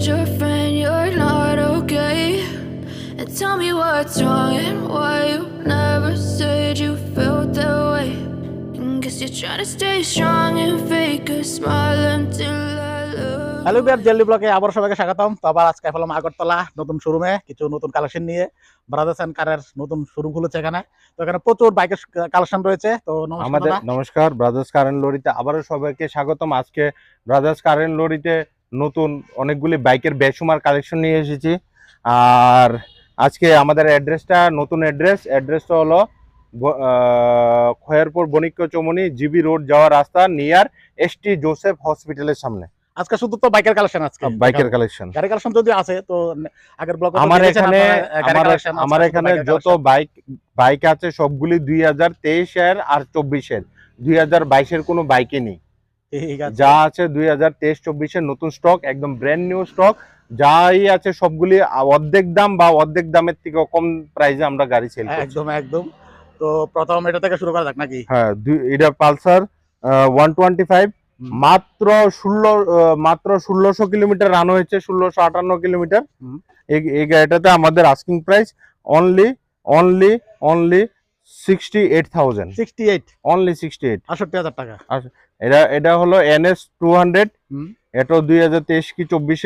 told your friend you're not okay. And tell me what's wrong and why you never said you felt that way. And guess you're trying to stay strong and fake a smile until I love. Hello bear jelly ব্লকে আবার সবাইকে স্বাগতম তো আবার আজকে হলাম আগরতলা নতুন শোরুমে কিছু নতুন কালেকশন নিয়ে ব্রাদার্স অ্যান্ড কারের নতুন শোরুম খুলেছে এখানে তো এখানে প্রচুর বাইকের কালেকশন রয়েছে তো আমাদের নমস্কার ব্রাদার্স কারেন্ট লরিতে আবারও সবাইকে স্বাগতম আজকে ব্রাদার্স কারেন্ট লরিতে নতুন অনেকগুলি বাইকের বেসুমার কালেকশন নিয়ে এসেছি। আর আজকে আমাদের অ্যাড্রেসটা নতুন অ্যাড্রেস অ্যাড্রেসটা হলো খয়েরপুর বণিক্য চমনি জিবি রোড যাওয়ার রাস্তা নিয়ার এসটি জোসেফ হসপিটালের সামনে। আজকে শুধু তো বাইকের কালেকশন আজকে। বাইকের কালেকশন গাড়ি কালেকশন যদি আছে তো আগের ব্লকে আমার এখানে আমার এখানে যত বাইক বাইক আছে সবগুলি দুই হাজার তেইশের আর চব্বিশের। দুই হাজার বাইশের কোনো বাইকে নেই। যা আছে দুই হাজার তেইশ চব্বিশের নতুন স্টক একদম ব্র্যান্ড নিউ স্টক যাই আছে সবগুলি অর্ধেক দাম বা অর্ধেক দামের থেকে কম প্রাইসে আমরা গাড়ি সেল একদম একদম। তো প্রথম এটা থেকে শুরু করা যাক নাকি? হ্যাঁ এটা পালসার ওয়ান টোয়েন্টি ফাইভ মাত্র ষোলো মাত্র ষোলোশো কিলোমিটার রান হয়েছে ষোলোশো আটান্ন কিলোমিটার। এই এই গাড়িটাতে আমাদের asking price only only only 68000 68 only 68 68000 টাকা। এটা এটা হলো এনএস 200 এটা 2023 কি 24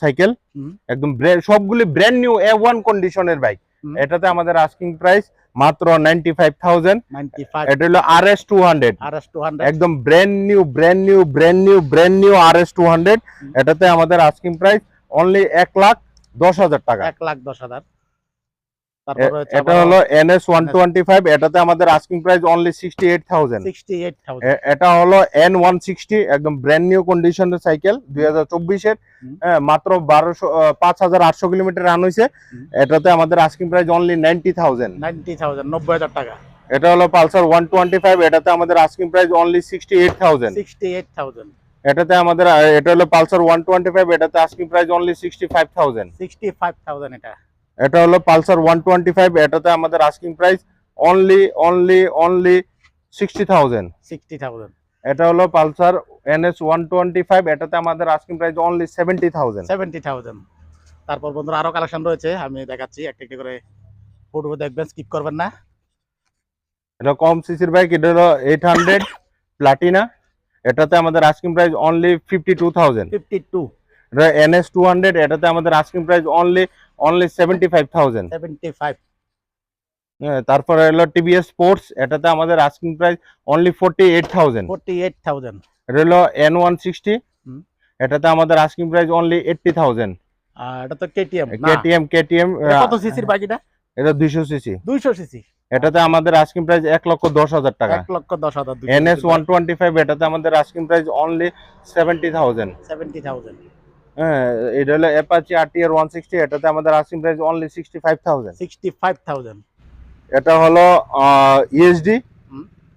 সাইকেল একদম সবগুলি ব্র্যান্ড নিউ A1 কন্ডিশনের বাইক এটাতে আমাদের আস্কিং প্রাইস মাত্র 95000 এটা হলো RS 200 RS 200 একদম brand new brand new brand new brand new RS 200 এটাতে আমাদের আস্কিং প্রাইস অনলি এক লাখ 10000 টাকা। এক লাখ 10000 এটা হলো এনএস ওয়ান টোয়েন্টি ফাইভ এটাতে আমাদের asking price only sixty eight thousand এটা হলো এন ওয়ান সিক্সটি একদম ব্র্যান্ড নিউ কন্ডিশনের সাইকেল দুই হাজার চব্বিশের। হুম। মাত্র বারোশো পাঁচ হাজার আটশো কিলোমিটার রান হয়েছে এটাতে আমাদের asking price only ninety thousand ninety thousand নব্বই হাজার টাকা। এটা হলো পালসার ওয়ান টোয়েন্টি ফাইভ এটাতে আমাদের asking price only sixty eight thousand sixty eight thousand এটাতে আমাদের এটা হলো পালসার ওয়ান টোয়েন্টি ফাইভ এটাতে asking price only sixty five thousand sixty five thousand এটা। এটা হলো পালসার ওয়ান টোয়েন্টি ফাইভ এটাতে আমাদের asking price only only only sixty thousand sixty thousand এটা হলো Pulsar NS one twenty five এটাতে আমাদের asking price only seventy thousand seventy thousand তারপর বন্ধুরা আরও কালেকশন রয়েছে আমি দেখাচ্ছি একটা একটা করে ফুটবল দেখবেন স্কিপ করবেন না। এটা কম সিসির বাইক এটা হলো এইট হান্ড্রেড প্লাটিনা এটাতে আমাদের asking price only fifty two thousand fifty two এটা এনএস টু হান্ড্রেড এটাতে আমাদের asking price only only seventy five thousand seventy five তারপরে হলো টিভিএস স্পোর্টস এটাতে আমাদের asking price only forty eight thousand forty eight thousand এটা হলো এন ওয়ান সিক্সটি হুম। এটাতে আমাদের asking price only eighty thousand আর এটা তো কেটিএম কেটিএম কেটিএম কত সিসির বাইক এটা এটা দুইশো সিসি দুইশো সিসি এটাতে আমাদের আস্কিং প্রাইস এক লক্ষ দশ হাজার টাকা। এক লক্ষ দশ হাজার এনএস ওয়ান টোয়েন্টি ফাইভ এটাতে আমাদের asking price only seventy thousand seventy thousand হ্যাঁ এটা হলো অ্যাপাচি আরটিআর ওয়ান সিক্সটি এটাতে আমাদের asking price only sixty five thousand sixty five thousand এটা হলো ইএসডি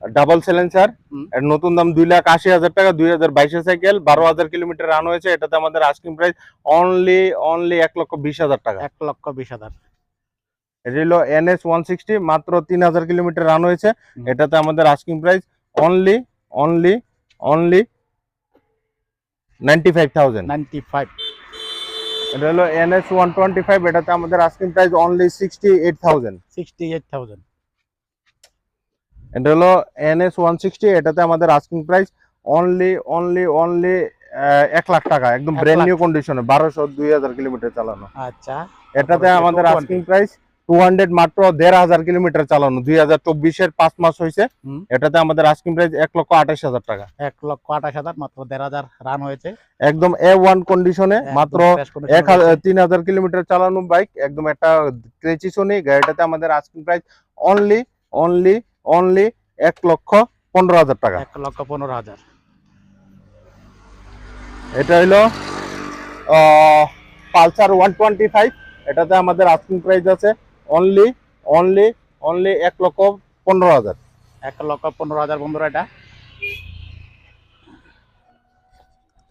ডাবল সিলেন্সার হুম। এর নতুন দাম দুই লাখ আশি হাজার টাকা দুই হাজার বাইশের সাইকেল বারো হাজার কিলোমিটার রান হয়েছে এটাতে আমাদের আস্কিং প্রাইস অনলি অনলি এক লক্ষ বিশ হাজার টাকা। এক লক্ষ বিশ হাজার। এটা হলো এনএস ওয়ান সিক্সটি মাত্র তিন হাজার কিলোমিটার রান হয়েছে এটাতে আমাদের asking price only only only ninety five thousand. Ninety five. এটা হলো এনএস ওয়ান টোয়েন্টি ফাইভ এটাতে আমাদের asking price only sixty eight thousand sixty eight thousand এটা হলো এনএস ওয়ান সিক্সটি এটাতে আমাদের asking price only only only এক লাখ টাকা একদম এক ব্র্যান্ড নিউ কন্ডিশনে বারোশো দুই হাজার কিলোমিটার চালানো। আচ্ছা। এটাতে আমাদের আস্কিং প্রাইস টু হান্ড্রেড মাত্র দেড় হাজার কিলোমিটার চালানো। দুই হাজার চব্বিশের পাঁচ মাস হয়েছে এটাতে আমাদের আস্কিং প্রাইস এক লক্ষ আঠাশ হাজার টাকা। এক লক্ষ আঠাশ হাজার মাত্র দেড় হাজার রান হয়েছে। একদম এ ওয়ান কন্ডিশনে মাত্র এক তিন হাজার কিলোমিটার চালানো বাইক একদম একটা ক্রেচিসও নেই গাড়িটাতে আমাদের asking price only only only এক লক্ষ পনেরো হাজার টাকা। এক লক্ষ পনেরো হাজার। এটা হলো পালসার ওয়ান টোয়েন্টি ফাইভ এটাতে আমাদের আস্কিং প্রাইস আছে অনলি অনলি অনলি এক লক্ষ পনেরো হাজার। এক লক্ষ পনেরো হাজার বন্ধুরা এটা।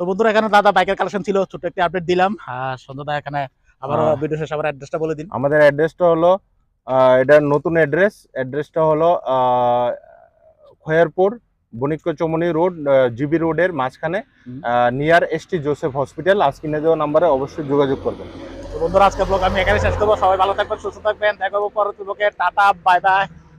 তো বন্ধুরা এখানে দাদা বাইকের কালেকশন ছিল ছোট একটি আপডেট দিলাম। আর সন্ধ্যা এখানে আবার হ্যাঁ। ভিডিও শেষ আবার অ্যাড্রেসটা বলে দিন। আমাদের অ্যাড্রেসটা হলো এটার নতুন অ্যাড্রেস অ্যাড্রেসটা হলো খয়েরপুর বণিক্য চমনি রোড জিবি রোডের মাঝখানে। নিয়ার এসটি জোসেফ হসপিটাল আজকিনে দেওয়া নাম্বারে অবশ্যই যোগাযোগ করবেন। বন্ধুরা আজকে ব্লগ আমি এখানে শেষ করব। সবাই ভালো থাকবেন, সুস্থ থাকবেন। দেখা হবে পরবর্তী ব্লগে টাটা বাই বাই